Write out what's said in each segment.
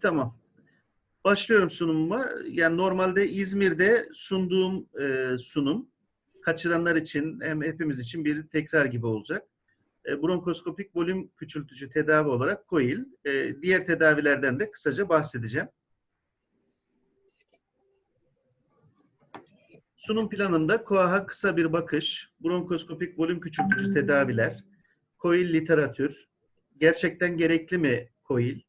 Tamam. Başlıyorum sunumuma. Yani normalde İzmir'de sunduğum e, sunum kaçıranlar için hem hepimiz için bir tekrar gibi olacak. E, bronkoskopik volüm küçültücü tedavi olarak COIL. E, diğer tedavilerden de kısaca bahsedeceğim. Sunum planımda KOAH'a kısa bir bakış, bronkoskopik volüm küçültücü tedaviler, COIL literatür, gerçekten gerekli mi COIL,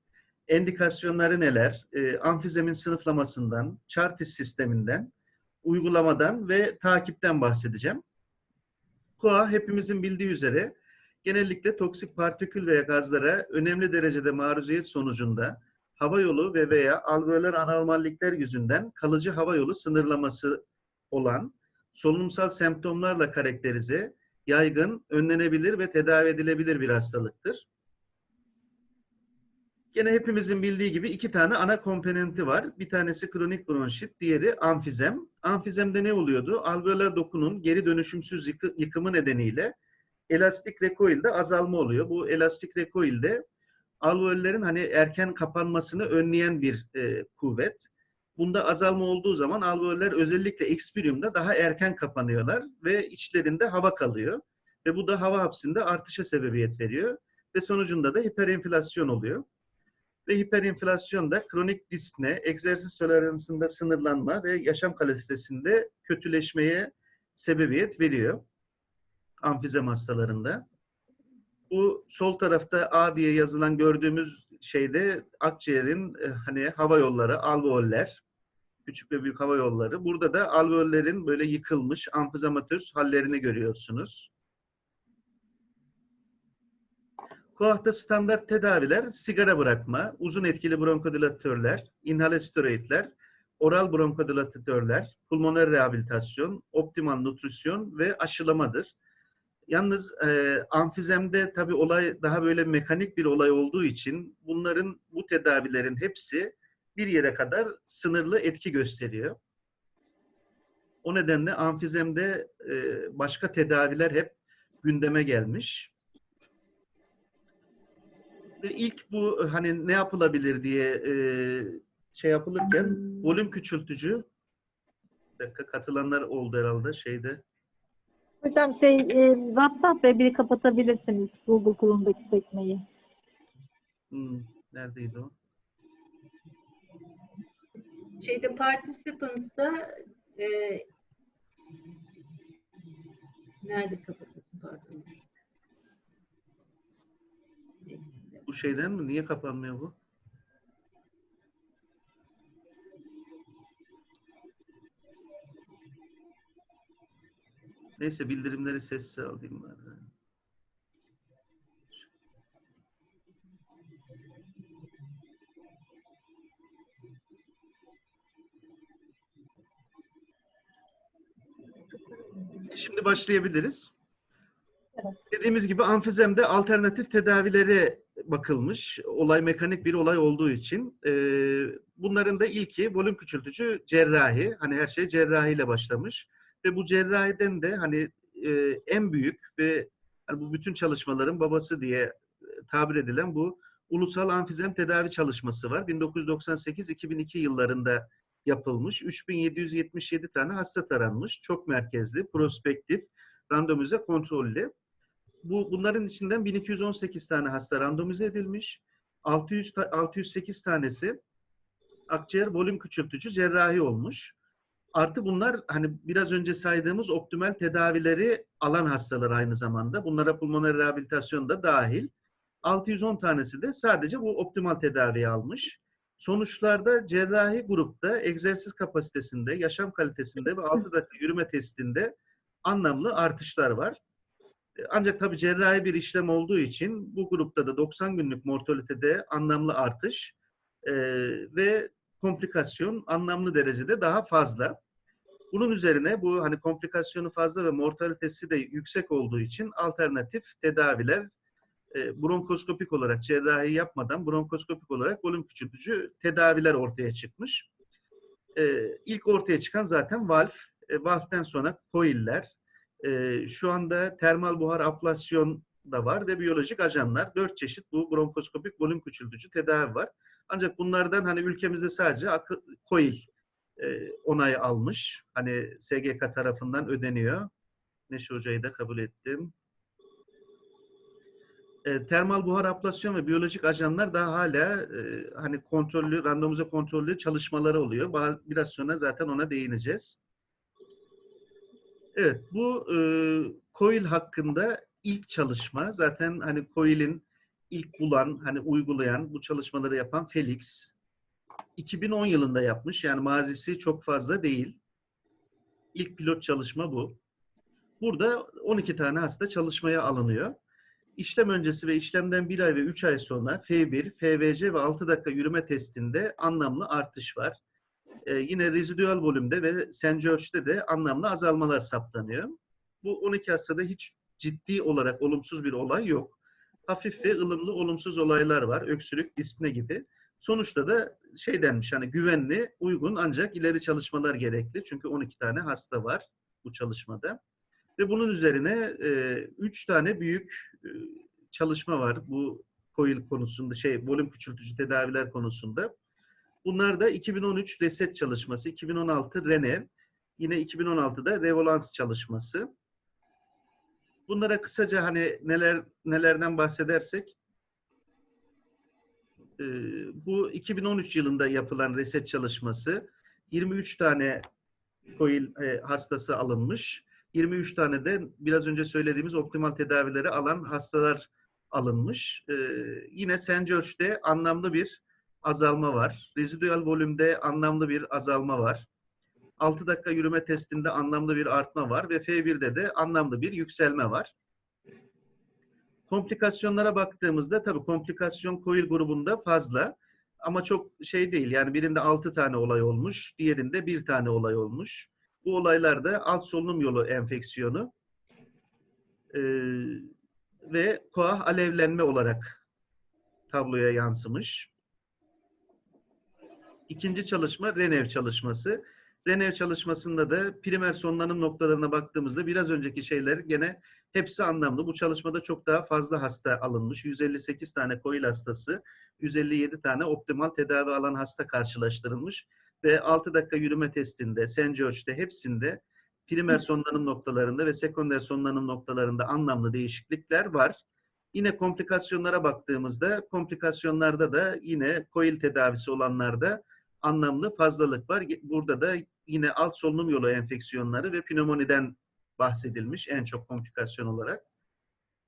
endikasyonları neler, e, amfizemin sınıflamasından, Chartis sisteminden, uygulamadan ve takipten bahsedeceğim. KOA hepimizin bildiği üzere genellikle toksik partikül veya gazlara önemli derecede maruziyet sonucunda hava yolu ve veya alveolar anormallikler yüzünden kalıcı hava yolu sınırlaması olan solunumsal semptomlarla karakterize, yaygın, önlenebilir ve tedavi edilebilir bir hastalıktır. Gene hepimizin bildiği gibi iki tane ana komponenti var. Bir tanesi kronik bronşit, diğeri amfizem. Amfizemde ne oluyordu? Alveolar dokunun geri dönüşümsüz yıkı, yıkımı nedeniyle elastik recoil'de azalma oluyor. Bu elastik recoil'de alveollerin hani erken kapanmasını önleyen bir e, kuvvet. Bunda azalma olduğu zaman alveoller özellikle ekspiriumda daha erken kapanıyorlar ve içlerinde hava kalıyor. Ve bu da hava hapsinde artışa sebebiyet veriyor. Ve sonucunda da hiperenflasyon oluyor. Ve hiperenflasyon da kronik dispne, egzersiz toleransında sınırlanma ve yaşam kalitesinde kötüleşmeye sebebiyet veriyor amfizem hastalarında. Bu sol tarafta A diye yazılan gördüğümüz şeyde akciğerin e, hani hava yolları, alveoller, küçük ve büyük hava yolları. Burada da alveollerin böyle yıkılmış amfizematöz hallerini görüyorsunuz. KOAH'ta standart tedaviler sigara bırakma, uzun etkili bronkodilatörler, inhale steroidler, oral bronkodilatörler, pulmoner rehabilitasyon, optimal nutrisyon ve aşılamadır. Yalnız e, amfizemde tabii olay daha böyle mekanik bir olay olduğu için bunların bu tedavilerin hepsi bir yere kadar sınırlı etki gösteriyor. O nedenle amfizemde e, başka tedaviler hep gündeme gelmiş. İlk bu hani ne yapılabilir diye e, şey yapılırken volüm küçültücü bir dakika katılanlar oldu herhalde şeyde. Hocam şey e, WhatsApp ve biri kapatabilirsiniz Google Chrome'daki sekmeyi. Hmm, neredeydi o? şeyde participants'ta e, nerede kapatıyorsun pardon. Neyse. Bu şeyden mi? Niye kapanmıyor bu? Neyse bildirimleri sessize alayım ben. Şimdi başlayabiliriz. Evet. Dediğimiz gibi amfizemde alternatif tedavilere bakılmış. Olay mekanik bir olay olduğu için. Ee, bunların da ilki volüm küçültücü cerrahi. Hani her şey cerrahiyle başlamış. Ve bu cerrahiden de hani e, en büyük ve hani bu bütün çalışmaların babası diye e, tabir edilen bu ulusal amfizem tedavi çalışması var. 1998-2002 yıllarında yapılmış. 3777 tane hasta taranmış. Çok merkezli, prospektif, randomize kontrollü. Bu bunların içinden 1218 tane hasta randomize edilmiş. 600 ta- 608 tanesi akciğer volüm küçültücü cerrahi olmuş. Artı bunlar hani biraz önce saydığımız optimal tedavileri alan hastalar aynı zamanda. Bunlara pulmoner rehabilitasyon da dahil. 610 tanesi de sadece bu optimal tedaviyi almış. Sonuçlarda cerrahi grupta egzersiz kapasitesinde, yaşam kalitesinde ve 6 dakika yürüme testinde anlamlı artışlar var. Ancak tabii cerrahi bir işlem olduğu için bu grupta da 90 günlük mortalitede anlamlı artış e, ve komplikasyon anlamlı derecede daha fazla. Bunun üzerine bu hani komplikasyonu fazla ve mortalitesi de yüksek olduğu için alternatif tedaviler e, bronkoskopik olarak cerrahi yapmadan bronkoskopik olarak volüm küçültücü tedaviler ortaya çıkmış. E, ilk ortaya çıkan zaten valf. E, valften sonra coiller. E, şu anda termal buhar ablasyon da var ve biyolojik ajanlar. Dört çeşit bu bronkoskopik volüm küçültücü tedavi var. Ancak bunlardan hani ülkemizde sadece COIL e, onay almış. Hani SGK tarafından ödeniyor. Neşe Hoca'yı da kabul ettim. E, termal buhar ablasyon ve biyolojik ajanlar daha hala e, hani kontrollü, randomize kontrollü çalışmaları oluyor. Biraz sonra zaten ona değineceğiz. Evet, bu e, COIL hakkında ilk çalışma. Zaten hani COIL'in ilk bulan, hani uygulayan, bu çalışmaları yapan Felix. 2010 yılında yapmış. Yani mazisi çok fazla değil. İlk pilot çalışma bu. Burada 12 tane hasta çalışmaya alınıyor. İşlem öncesi ve işlemden 1 ay ve 3 ay sonra F1, FVC ve 6 dakika yürüme testinde anlamlı artış var. Ee, yine rezidüel volümde ve St. George'de de anlamlı azalmalar saptanıyor. Bu 12 hastada hiç ciddi olarak olumsuz bir olay yok. Hafif ve ılımlı olumsuz olaylar var. Öksürük, dispne gibi. Sonuçta da şey denmiş hani güvenli, uygun ancak ileri çalışmalar gerekli. Çünkü 12 tane hasta var bu çalışmada. Ve bunun üzerine 3 tane büyük e, çalışma var bu COIL konusunda, şey volüm küçültücü tedaviler konusunda. Bunlar da 2013 reset çalışması, 2016 RENEV, yine 2016'da Revolans çalışması. Bunlara kısaca hani neler nelerden bahsedersek e, bu 2013 yılında yapılan reset çalışması 23 tane COIL e, hastası alınmış. 23 tane de biraz önce söylediğimiz optimal tedavileri alan hastalar alınmış. E, yine St. George'de anlamlı bir azalma var. Rezidüel volümde anlamlı bir azalma var. 6 dakika yürüme testinde anlamlı bir artma var ve F1'de de anlamlı bir yükselme var. Komplikasyonlara baktığımızda tabii komplikasyon COIL grubunda fazla ama çok şey değil. Yani birinde 6 tane olay olmuş, diğerinde bir tane olay olmuş. Bu olaylar da alt solunum yolu enfeksiyonu e, ve koah alevlenme olarak tabloya yansımış. İkinci çalışma Renev çalışması. Renev çalışmasında da primer sonlanım noktalarına baktığımızda biraz önceki şeyler gene hepsi anlamlı. Bu çalışmada çok daha fazla hasta alınmış. 158 tane COIL hastası, 157 tane optimal tedavi alan hasta karşılaştırılmış ve 6 dakika yürüme testinde, St. George'de hepsinde primer sonlanım noktalarında ve sekonder sonlanım noktalarında anlamlı değişiklikler var. Yine komplikasyonlara baktığımızda komplikasyonlarda da yine COIL tedavisi olanlarda anlamlı fazlalık var. Burada da yine alt solunum yolu enfeksiyonları ve pneumoniden bahsedilmiş en çok komplikasyon olarak.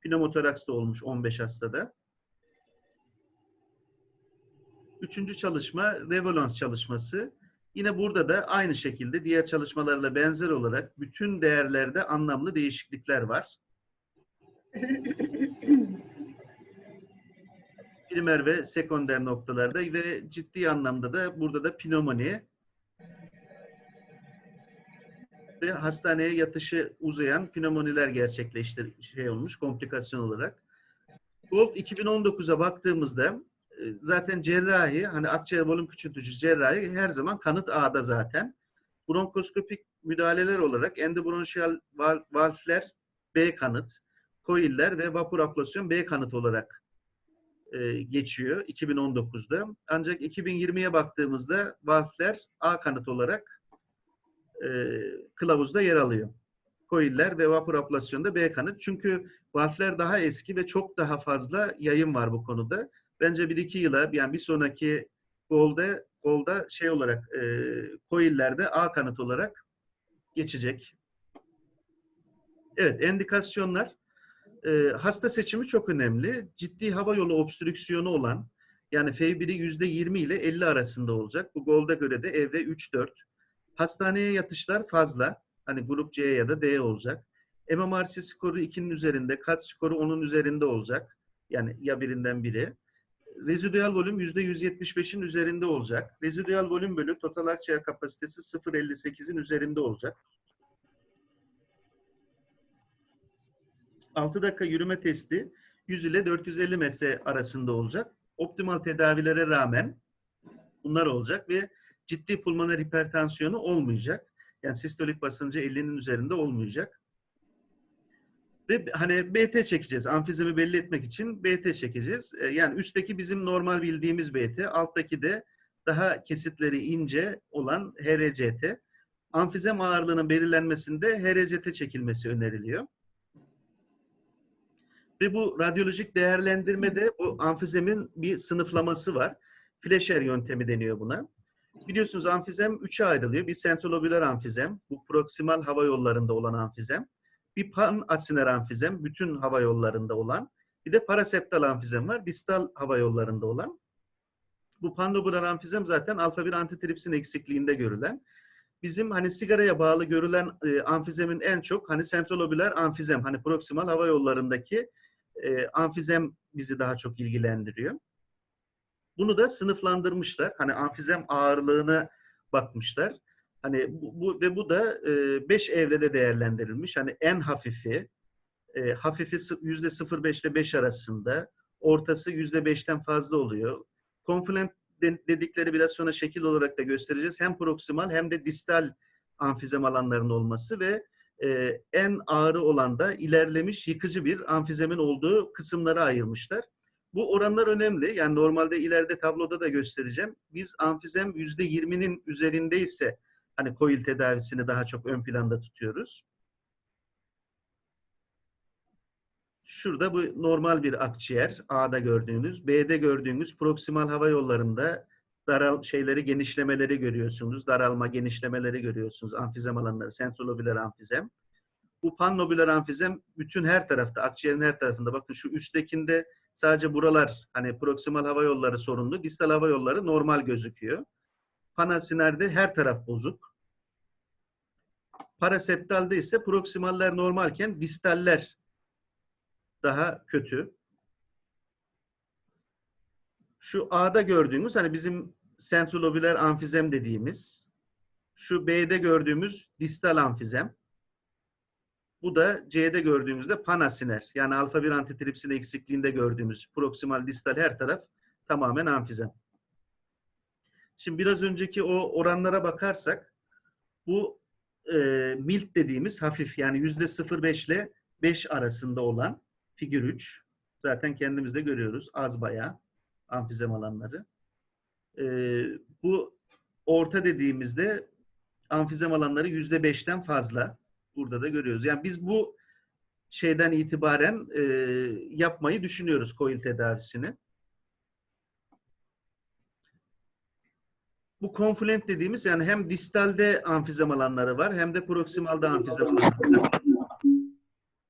Pneumotoraks da olmuş 15 hastada. Üçüncü çalışma Revolans çalışması. Yine burada da aynı şekilde diğer çalışmalarla benzer olarak bütün değerlerde anlamlı değişiklikler var. Primer ve sekonder noktalarda ve ciddi anlamda da burada da pnömoni ve hastaneye yatışı uzayan pnömoniler gerçekleştir şey olmuş komplikasyon olarak. Gold 2019'a baktığımızda e, zaten cerrahi hani akciğer volüm küçültücü cerrahi her zaman kanıt A'da zaten. Bronkoskopik müdahaleler olarak endobronşiyal val- valfler B kanıt, koiller ve vapur ablasyon B kanıt olarak e, geçiyor 2019'da. Ancak 2020'ye baktığımızda valfler A kanıt olarak e, kılavuzda yer alıyor. Koiller ve vapur ablasyonda B kanıt. Çünkü valfler daha eski ve çok daha fazla yayın var bu konuda. Bence bir iki yıla yani bir sonraki golda golda şey olarak e, koillerde A kanıt olarak geçecek. Evet, endikasyonlar. E, hasta seçimi çok önemli. Ciddi hava yolu obstrüksiyonu olan yani F1'i %20 ile 50 arasında olacak. Bu golda göre de evre 3-4. Hastaneye yatışlar fazla. Hani grup C ya da D olacak. MMRC skoru 2'nin üzerinde, kat skoru 10'un üzerinde olacak. Yani ya birinden biri. Rezidüel volüm %175'in üzerinde olacak. Rezidüel volüm bölü total akciğer kapasitesi 0.58'in üzerinde olacak. 6 dakika yürüme testi 100 ile 450 metre arasında olacak. Optimal tedavilere rağmen bunlar olacak ve ciddi pulmoner hipertansiyonu olmayacak. Yani sistolik basıncı 50'nin üzerinde olmayacak. Ve hani BT çekeceğiz. Amfizemi belli etmek için BT çekeceğiz. E, Yani üstteki bizim normal bildiğimiz BT, alttaki de daha kesitleri ince olan HRCT. Amfizem ağırlığının belirlenmesinde HRCT çekilmesi öneriliyor. Ve bu radyolojik değerlendirmede bu amfizemin bir sınıflaması var. Fleşer yöntemi deniyor buna. Biliyorsunuz amfizem üçe ayrılıyor. Bir sentrolobüler amfizem, bu proksimal hava yollarında olan amfizem. Bir pan asiner amfizem, bütün hava yollarında olan. Bir de paraseptal amfizem var, distal hava yollarında olan. Bu panlobular amfizem zaten alfa 1 antitripsin eksikliğinde görülen. Bizim hani sigaraya bağlı görülen e, amfizemin en çok hani sentrolobüler amfizem, hani proksimal hava yollarındaki e, amfizem bizi daha çok ilgilendiriyor. Bunu da sınıflandırmışlar. Hani amfizem ağırlığına bakmışlar. Hani bu, bu ve bu da 5 evrede değerlendirilmiş. Hani en hafifi, e, hafifi yüzde 0.5 ile 5 arasında, ortası yüzde 5'ten fazla oluyor. Konfluent de- dedikleri biraz sonra şekil olarak da göstereceğiz. Hem proksimal hem de distal amfizem alanlarının olması ve e, en ağrı olan da ilerlemiş yıkıcı bir amfizemin olduğu kısımlara ayırmışlar. Bu oranlar önemli. Yani normalde ileride tabloda da göstereceğim. Biz amfizem %20'nin üzerindeyse hani koil tedavisini daha çok ön planda tutuyoruz. Şurada bu normal bir akciğer A'da gördüğünüz, B'de gördüğünüz proksimal hava yollarında daral şeyleri genişlemeleri görüyorsunuz. Daralma genişlemeleri görüyorsunuz. Amfizem alanları, sentrolobüler amfizem. Bu panlobüler amfizem bütün her tarafta, akciğerin her tarafında. Bakın şu üsttekinde sadece buralar hani proksimal hava yolları sorunlu, distal hava yolları normal gözüküyor. Panasinerde her taraf bozuk. Paraseptalde ise proksimaller normalken distaller daha kötü. Şu A'da gördüğümüz hani bizim sentrolobüler amfizem dediğimiz şu B'de gördüğümüz distal amfizem. Bu da C'de gördüğümüzde panasiner. Yani alfa 1 antitripsin eksikliğinde gördüğümüz proksimal distal her taraf tamamen amfizem. Şimdi biraz önceki o oranlara bakarsak bu e, milt dediğimiz hafif yani yüzde 0.5 ile 5 arasında olan figür 3. Zaten kendimiz de görüyoruz az bayağı amfizem alanları. E, bu orta dediğimizde amfizem alanları yüzde 5'ten fazla. Burada da görüyoruz. Yani biz bu şeyden itibaren e, yapmayı düşünüyoruz koil tedavisini. Bu konfluent dediğimiz yani hem distalde amfizem alanları var hem de proksimalde amfizem alanları,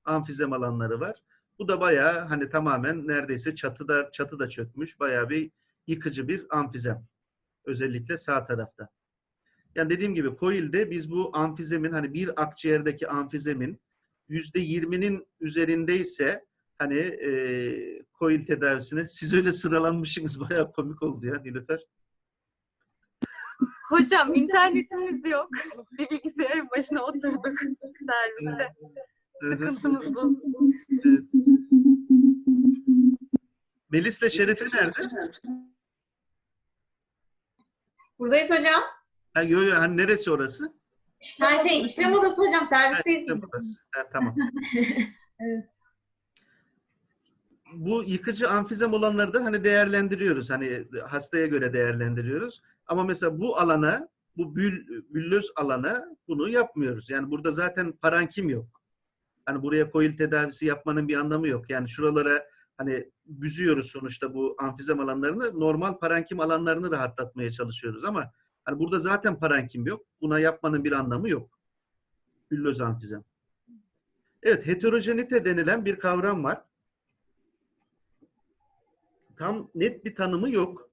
amfizem alanları var. Bu da bayağı hani tamamen neredeyse çatıda çatı da çökmüş bayağı bir yıkıcı bir amfizem. Özellikle sağ tarafta. Yani dediğim gibi COIL'de biz bu amfizemin hani bir akciğerdeki amfizemin yüzde yirminin üzerindeyse hani e, COIL tedavisine siz öyle sıralanmışsınız bayağı komik oldu ya Nilüfer. Hocam internetimiz yok. Bir bilgisayarın başına oturduk serviste. Sıkıntımız bu. Melis'le Şerife nerede? Buradayız hocam. Ha, yo, yo, hani neresi orası? Her şey işlem odası hocam. Servisteyiz. İşte burası. Ha, tamam. Evet. Bu yıkıcı amfizem olanları da hani değerlendiriyoruz. Hani hastaya göre değerlendiriyoruz. Ama mesela bu alana, bu bül, büllöz alana bunu yapmıyoruz. Yani burada zaten parankim yok. Hani buraya koil tedavisi yapmanın bir anlamı yok. Yani şuralara hani büzüyoruz sonuçta bu amfizem alanlarını. Normal parankim alanlarını rahatlatmaya çalışıyoruz ama hani burada zaten parankim yok. Buna yapmanın bir anlamı yok. Büllöz amfizem. Evet, heterojenite denilen bir kavram var. Tam net bir tanımı yok.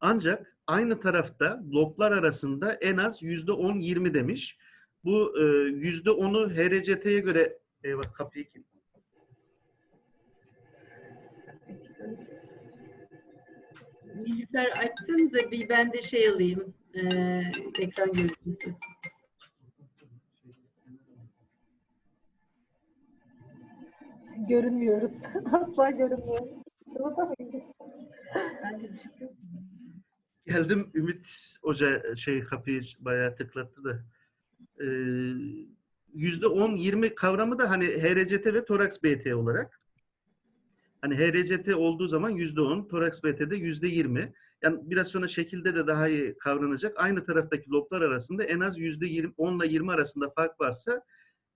Ancak aynı tarafta loblar arasında en az yüzde 10-20 demiş. Bu e, yüzde 10'u HRCT'ye göre eyvah kapıyı kim? Nilüfer açsanıza bir ben de şey alayım. eee, ekran görüntüsü. Görünmüyoruz. Asla görünmüyoruz. Şunu da mı. Geldim Ümit Hoca şey kapıyı bayağı tıklattı da. Ee, %10-20 kavramı da hani HRCT ve toraks BT olarak. Hani HRCT olduğu zaman %10, toraks BT'de %20. Yani biraz sonra şekilde de daha iyi kavranacak. Aynı taraftaki loblar arasında en az %20, 10 ile 20 arasında fark varsa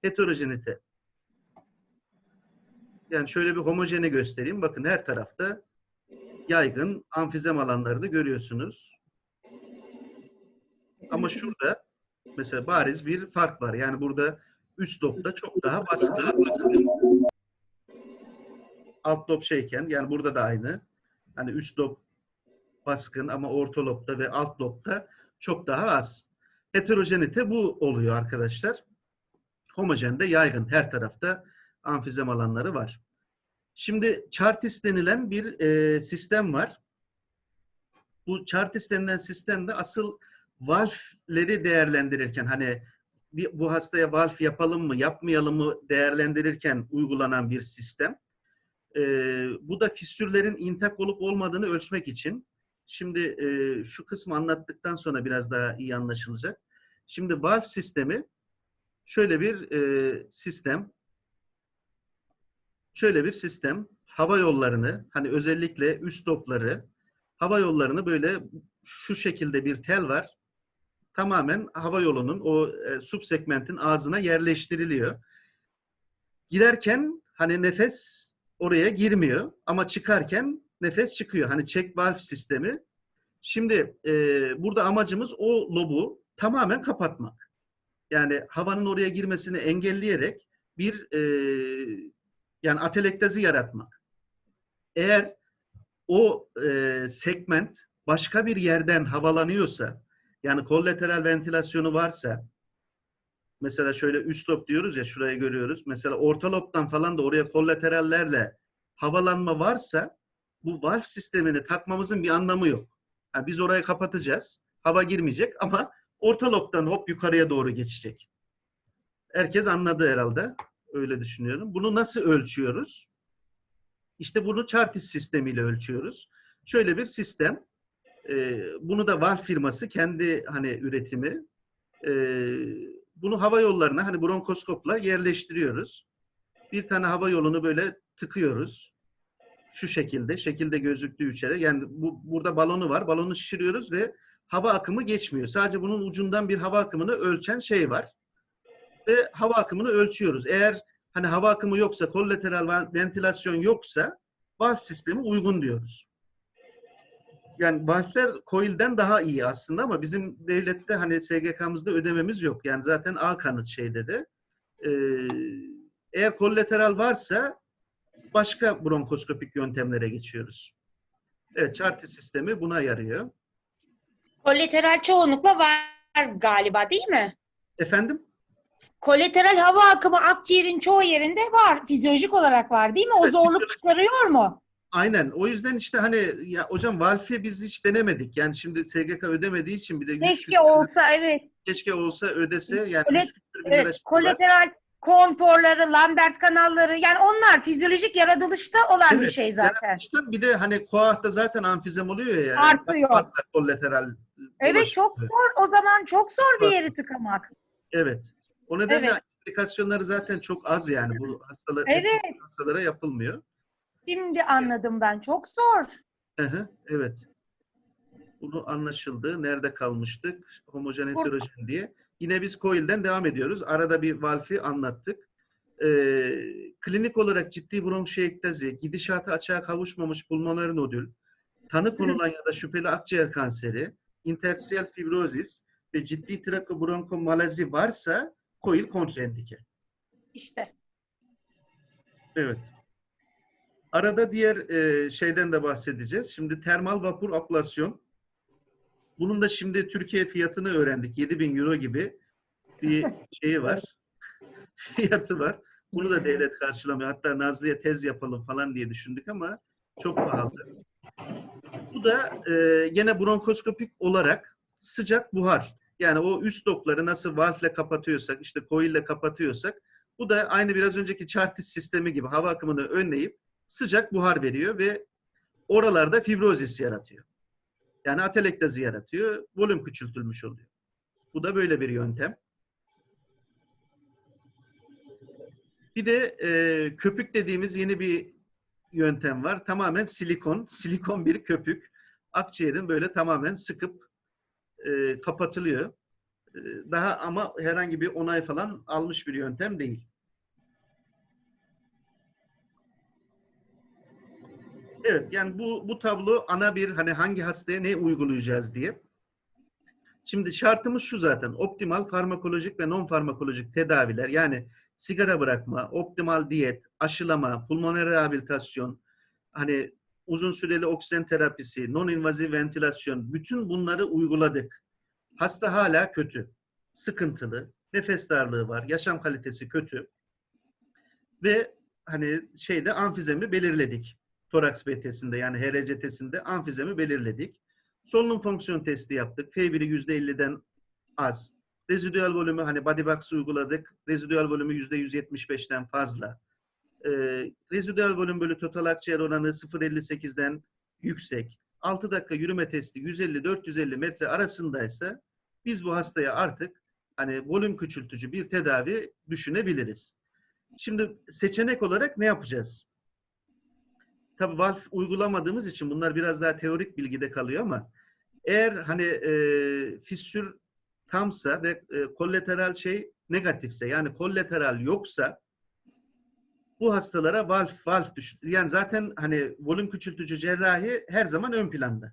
heterojenite. Yani şöyle bir homojeni göstereyim. Bakın her tarafta yaygın amfizem alanlarını görüyorsunuz. Ama şurada mesela bariz bir fark var. Yani burada üst lobda çok daha baskın. Alt lob şeyken yani burada da aynı. Hani üst lob baskın ama orta lobda ve alt lobda çok daha az. Heterojenite bu oluyor arkadaşlar. Homojen de yaygın. Her tarafta amfizem alanları var. Şimdi Chartis denilen bir e, sistem var. Bu Chartis denilen sistemde asıl valfleri değerlendirirken hani bir, bu hastaya valf yapalım mı yapmayalım mı değerlendirirken uygulanan bir sistem. E, bu da fissürlerin intak olup olmadığını ölçmek için. Şimdi e, şu kısmı anlattıktan sonra biraz daha iyi anlaşılacak. Şimdi valf sistemi şöyle bir e, sistem. Şöyle bir sistem. Hava yollarını hani özellikle üst topları hava yollarını böyle şu şekilde bir tel var. Tamamen hava yolunun o e, subsegmentin ağzına yerleştiriliyor. Girerken hani nefes oraya girmiyor ama çıkarken nefes çıkıyor. Hani check valve sistemi. Şimdi e, burada amacımız o lobu tamamen kapatmak. Yani havanın oraya girmesini engelleyerek bir e, yani atelektazi yaratmak. Eğer o e, segment başka bir yerden havalanıyorsa, yani kollateral ventilasyonu varsa, mesela şöyle üst lob diyoruz ya, şurayı görüyoruz. Mesela orta lobdan falan da oraya kollaterallerle havalanma varsa, bu valve sistemini takmamızın bir anlamı yok. Yani biz orayı kapatacağız, hava girmeyecek ama orta lobdan hop yukarıya doğru geçecek. Herkes anladı herhalde. Öyle düşünüyorum. Bunu nasıl ölçüyoruz? İşte bunu Chartis sistemiyle ölçüyoruz. Şöyle bir sistem. Ee, bunu da VAR firması kendi hani üretimi. Ee, bunu hava yollarına hani bronkoskopla yerleştiriyoruz. Bir tane hava yolunu böyle tıkıyoruz. Şu şekilde, şekilde gözüktüğü içeri. Yani bu burada balonu var. Balonu şişiriyoruz ve hava akımı geçmiyor. Sadece bunun ucundan bir hava akımını ölçen şey var. Ve hava akımını ölçüyoruz. Eğer hani hava akımı yoksa, kollateral ventilasyon yoksa valve sistemi uygun diyoruz. Yani valfler coil'den daha iyi aslında ama bizim devlette hani SGK'mızda ödememiz yok. Yani zaten A kanıt şeyde de. Ee, eğer kollateral varsa başka bronkoskopik yöntemlere geçiyoruz. Evet, Chartis sistemi buna yarıyor. Kolateral çoğunlukla var galiba değil mi? Efendim? Kolateral hava akımı akciğerin çoğu yerinde var. Fizyolojik olarak var değil mi? O Evet, zorluk fizyolojik. çıkarıyor mu? Aynen. O yüzden işte hani ya hocam valfi biz hiç denemedik. Yani şimdi SGK ödemediği için bir de 100 Keşke küsür- olsa evet. keşke olsa ödese yani Kolet- 100 küsür bin lira evet. Kolateral konforları, Lambert kanalları yani onlar fizyolojik yaratılışta olan bir Evet, şey zaten. Yaratılıştan bir de hani koahta zaten amfizem oluyor ya. Yani Artıyor. Fazla kollateral Evet çok zor. O zaman çok zor bir yeri tıkamak. Evet. O nedenle Evet. implikasyonları zaten çok az yani bu hastalar Evet. hastalara yapılmıyor. Şimdi anladım ben. Çok zor. Hı hı, evet. Bunu anlaşıldı. Nerede kalmıştık? Homojen heterojen diye. Yine biz coil'den devam ediyoruz. Arada bir valfi anlattık. Ee, klinik olarak ciddi bronşiektazi, gidişatı açığa kavuşmamış pulmoner nodül, tanı konulan ya da şüpheli akciğer kanseri, interstitial fibrozis ve ciddi trakobronkomalazi varsa coil kontraindike. İşte. Evet. Arada diğer e, şeyden de bahsedeceğiz. Şimdi termal vapur ablasyon. Bunun da şimdi Türkiye fiyatını öğrendik. 7000 euro gibi bir şeyi var. Fiyatı var. Bunu da devlet karşılamıyor. Hatta Nazlı'ya tez yapalım falan diye düşündük ama çok pahalı. Bu da e, gene bronkoskopik olarak sıcak buhar. Yani o üst dopları nasıl valfle kapatıyorsak, işte coil'le kapatıyorsak bu da aynı biraz önceki Chartis sistemi gibi hava akımını önleyip sıcak buhar veriyor ve oralarda fibrozis yaratıyor. Yani atelektazi yaratıyor. Volüm küçültülmüş oluyor. Bu da böyle bir yöntem. Bir de e, köpük dediğimiz yeni bir yöntem var. Tamamen silikon. Silikon bir köpük. Akciğerin böyle tamamen sıkıp e, kapatılıyor. E, daha ama herhangi bir onay falan almış bir yöntem değil. Evet yani bu bu tablo ana bir hani hangi hastaya ne uygulayacağız diye. Şimdi şartımız şu zaten. Optimal farmakolojik ve non farmakolojik tedaviler yani sigara bırakma, optimal diyet, aşılama, pulmoner rehabilitasyon, hani uzun süreli oksijen terapisi, non invaziv ventilasyon bütün bunları uyguladık. Hasta hala kötü, sıkıntılı, nefes darlığı var, yaşam kalitesi kötü. Ve hani şeyde amfizemi belirledik. Toraks BT'sinde yani HRCT'sinde amfizemi belirledik. Solunum fonksiyon testi yaptık. F1'i %50'den az. Rezidüel volümü hani bodybox uyguladık. Rezidüel volümü %175'ten fazla. Ee, rezidüel volüm bölü total akciğer oranı 0.58'den yüksek. 6 dakika yürüme testi 150-450 metre arasındaysa biz bu hastaya artık hani volüm küçültücü bir tedavi düşünebiliriz. Şimdi seçenek olarak ne yapacağız? Tabii valf uygulamadığımız için bunlar biraz daha teorik bilgide kalıyor ama eğer hani e, fissür tamsa ve e, kollateral şey negatifse yani kollateral yoksa bu hastalara valf valf düş yani zaten hani volüm küçültücü cerrahi her zaman ön planda.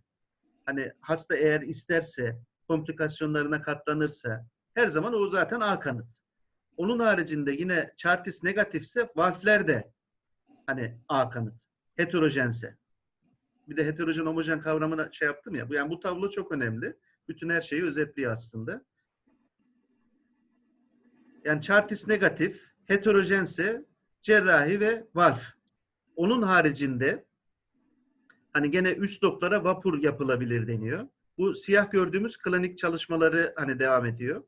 Hani hasta eğer isterse komplikasyonlarına katlanırsa her zaman o zaten A kanıt. Onun haricinde yine chartis negatifse valfler de hani A kanıt. Heterojense. Bir de heterojen homojen kavramına şey yaptım ya. Yani bu tablo çok önemli. Bütün her şeyi özetliyor aslında. Yani chartis negatif, heterojense cerrahi ve valf. Onun haricinde hani gene üst doktora vapur yapılabilir deniyor. Bu siyah gördüğümüz klinik çalışmaları hani devam ediyor.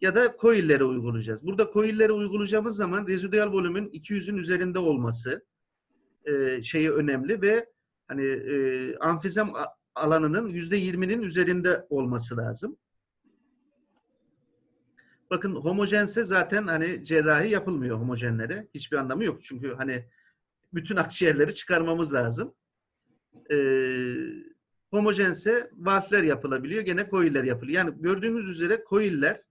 Ya da coil'lere uygulayacağız. Burada coil'lere uygulayacağımız zaman rezidüel volümün 200'ün üzerinde olması e, şeyi önemli ve hani e, amfizem alanının %20'nin üzerinde olması lazım. Bakın homojense zaten hani cerrahi yapılmıyor homojenlere. Hiçbir anlamı yok. Çünkü hani bütün akciğerleri çıkarmamız lazım. Ee, homojense valfler yapılabiliyor. Gene coiller yapılıyor. Yani gördüğünüz üzere coiller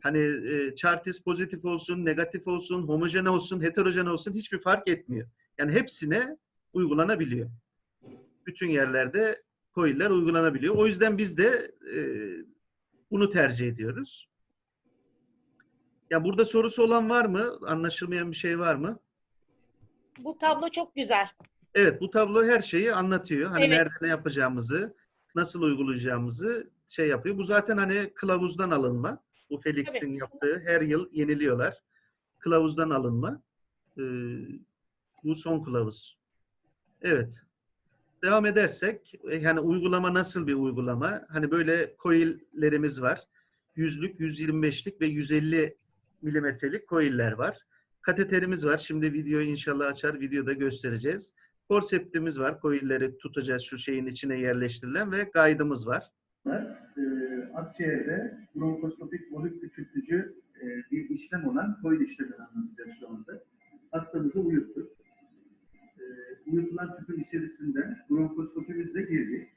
hani e, chartis pozitif olsun, negatif olsun, homojen olsun, heterojen olsun hiçbir fark etmiyor. Yani hepsine uygulanabiliyor. Bütün yerlerde coiller uygulanabiliyor. O yüzden biz de e, bunu tercih ediyoruz. Ya burada sorusu olan var mı? Anlaşılmayan bir şey var mı? Bu tablo çok güzel. Evet, bu tablo her şeyi anlatıyor. Hani Evet. nerede ne yapacağımızı, nasıl uygulayacağımızı şey yapıyor. Bu zaten hani kılavuzdan alınma. Bu Felix'in yaptığı her yıl yeniliyorlar. Kılavuzdan alınma. Ee, bu son kılavuz. Evet. Devam edersek, e, yani uygulama nasıl bir uygulama? Hani böyle coil'lerimiz var. Yüzlük, 125'lik ve 150 milimetrelik coil'ler var. Kateterimiz var. Şimdi videoyu inşallah açar, videoda göstereceğiz. Forseptimiz var. Coil'leri tutacağız şu şeyin içine yerleştirilen ve guide'ımız var. E, akciğerde bronkoskopik volüm küçültücü e, bir işlem olan coil işlemini anlatacağız şu anda. Hastamızı uyuttuk. Uyutulan tüpün içerisinde bronkoskopimizle girdik.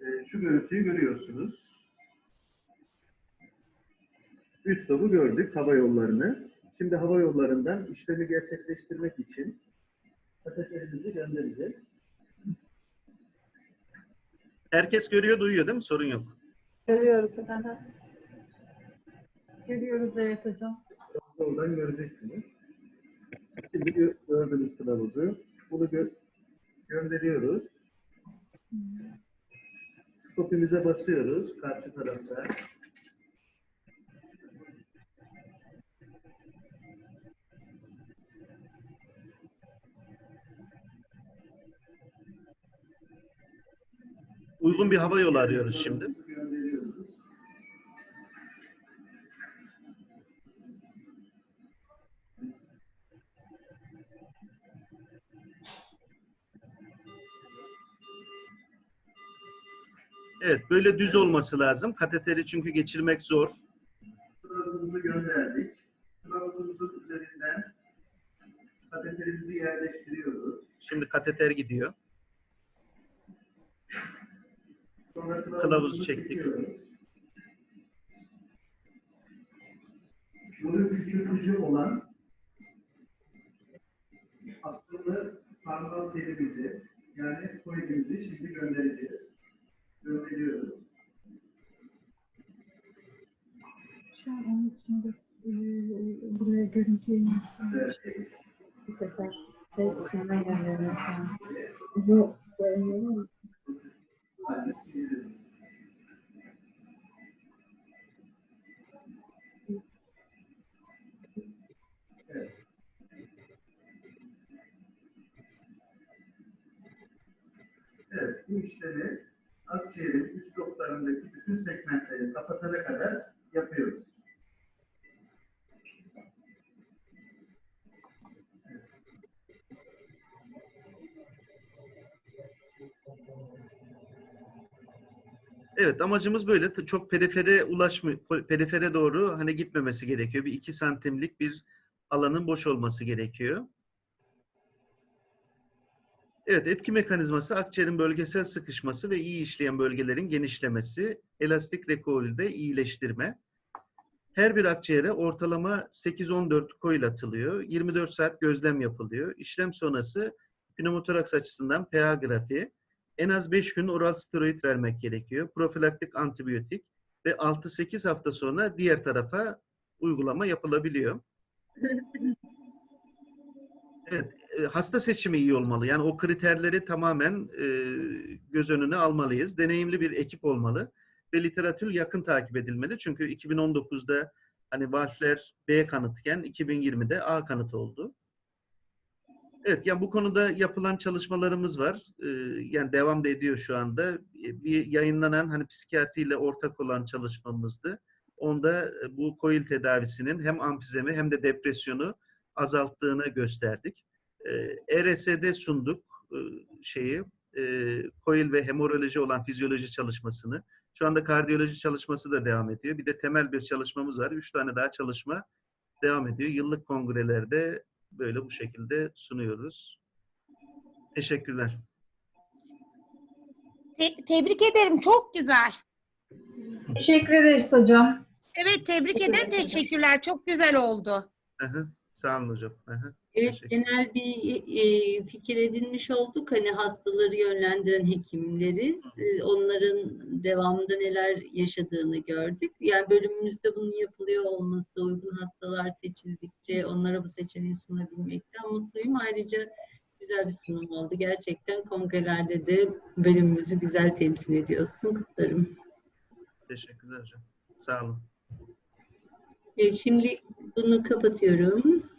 E, şu görüntüyü görüyorsunuz. Üst lobu gördük, hava yollarını. Şimdi hava yollarından işlemi gerçekleştirmek için kateterimizi göndereceğiz. Herkes görüyor, duyuyor değil mi? Sorun yok. Görüyoruz. Görüyoruz evet hocam. Oradan göreceksiniz. Şimdi gö- gördüğünüz kılavuzu. Bunu gö- gönderiyoruz. Skopimize basıyoruz karşı tarafta. Uygun bir hava yolu arıyoruz şimdi. Evet, böyle düz olması lazım. Kateteri çünkü geçirmek zor. Kılavuzumuzu gönderdik. Kılavuzumuzun üzerinden Kateterimizi yerleştiriyoruz. Şimdi kateter gidiyor. Sonra kılavuzu çektik. Bunun küçültücü olan akıllı sarmal telimizi yani koyduğumuzu şimdi göndereceğiz. Şu an onun içinde e, buraya görüntüyü Evet. bir sefer şey içinden gönderiyor şu an. Bu e, Evet, bu işlemi akciğerin üst loblarındaki bütün segmentleri kapatana kadar yapıyoruz. Evet amacımız böyle çok perifere ulaşma perifere doğru hani gitmemesi gerekiyor. Bir iki santimlik bir alanın boş olması gerekiyor. Evet, etki mekanizması akciğerin bölgesel sıkışması ve iyi işleyen bölgelerin genişlemesi, elastik rekolde iyileştirme. Her bir akciğere ortalama 8-14 koil atılıyor. 24 saat gözlem yapılıyor. İşlem sonrası pneumotoraks açısından pH grafiği. En az 5 gün oral steroid vermek gerekiyor. Profilaktik antibiyotik ve 6-8 hafta sonra diğer tarafa uygulama yapılabiliyor. Evet, hasta seçimi iyi olmalı. Yani o kriterleri tamamen e, göz önüne almalıyız. Deneyimli bir ekip olmalı ve literatür yakın takip edilmeli. Çünkü 2019'da hani valfler B kanıtken 2020'de A kanıt oldu. Evet, yani bu konuda yapılan çalışmalarımız var. E, yani devam da ediyor şu anda. E, Bir yayınlanan hani psikiyatriyle ortak olan çalışmamızdı. Onda e, bu koil tedavisinin hem amfizemi hem de depresyonu azalttığını gösterdik. Ee, RS'de sunduk e, şeyi, e, koil ve hemoroloji olan fizyoloji çalışmasını. Şu anda kardiyoloji çalışması da devam ediyor. Bir de temel bir çalışmamız var. Üç tane daha çalışma devam ediyor. Yıllık kongrelerde böyle bu şekilde sunuyoruz. Teşekkürler. Te- tebrik ederim. Çok güzel. Teşekkür ederiz hocam. Evet tebrik ederim. Teşekkürler. Çok güzel oldu. Aha, sağ olun hocam. Aha. Evet, genel bir e, fikir edinmiş olduk. Hani hastaları yönlendiren hekimleriz. E, onların devamında neler yaşadığını gördük. Yani bölümümüzde bunun yapılıyor olması, uygun hastalar seçildikçe onlara bu seçeneği sunabilmekten mutluyum. Ayrıca güzel bir sunum oldu. Gerçekten kongrelerde de bölümümüzü güzel temsil ediyorsun. Kutlarım. Teşekkürler hocam. Sağ olun. E, şimdi bunu kapatıyorum.